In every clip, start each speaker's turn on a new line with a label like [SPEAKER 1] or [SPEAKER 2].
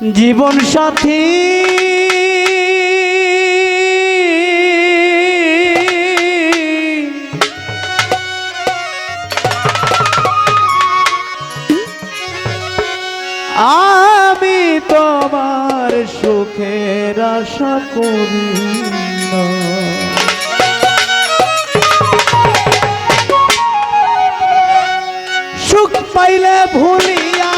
[SPEAKER 1] জীবন সাথী। আমি তোমার সুখের আশা করি সুখ পাইলে ভুলিয়া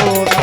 [SPEAKER 1] না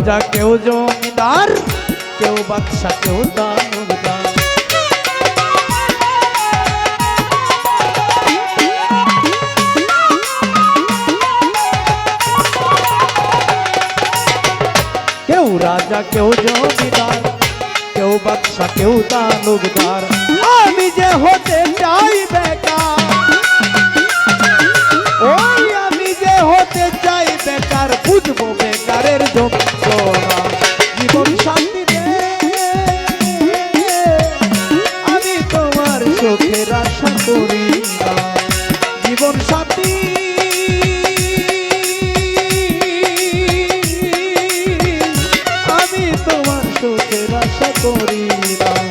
[SPEAKER 1] রাজা কেউ জমিদার, কেউ বাদশা কেউ কেউ রাজা, কেউ জমিদার, কেউ বাদশা কেউ দানবদার। আমি যে হতে চাই বেকার তোমার চোখের আশা করি না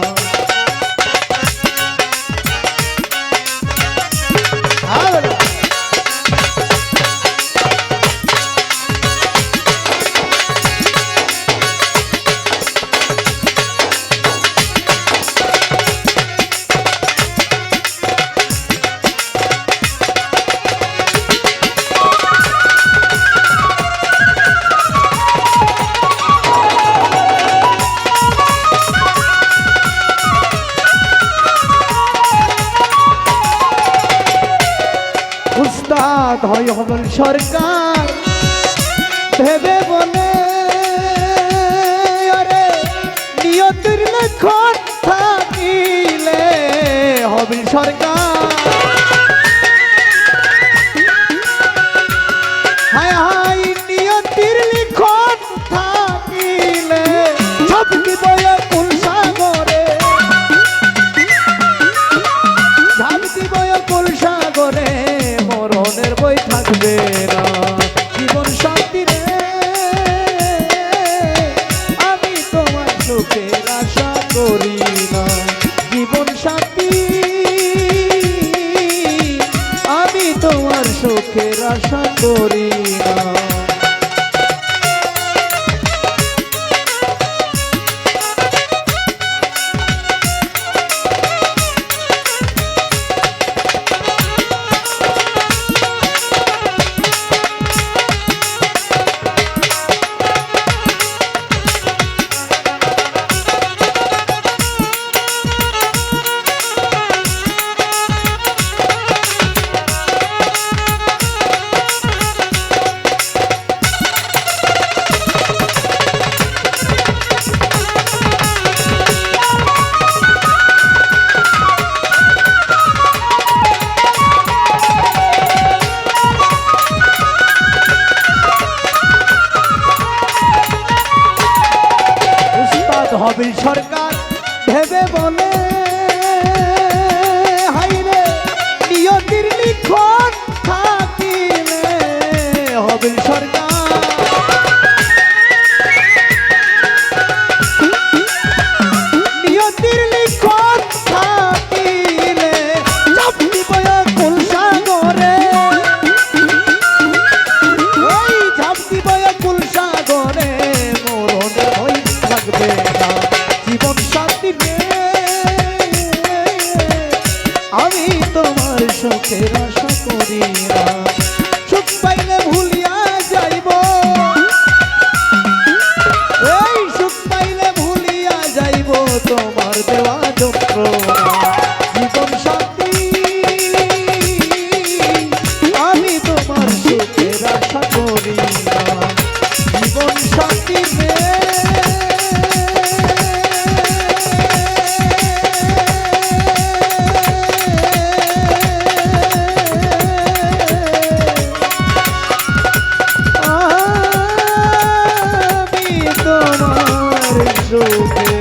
[SPEAKER 1] সরকার। ভেবে বনে আরে নিয়তির লক্ষণ থাকিলে সরকার। সুখের আশা করি না জীবন সাথী আমি তোমার সুখের আশা করি না হবে সরকার ভেবে বলে Okay. তোমার সুখে।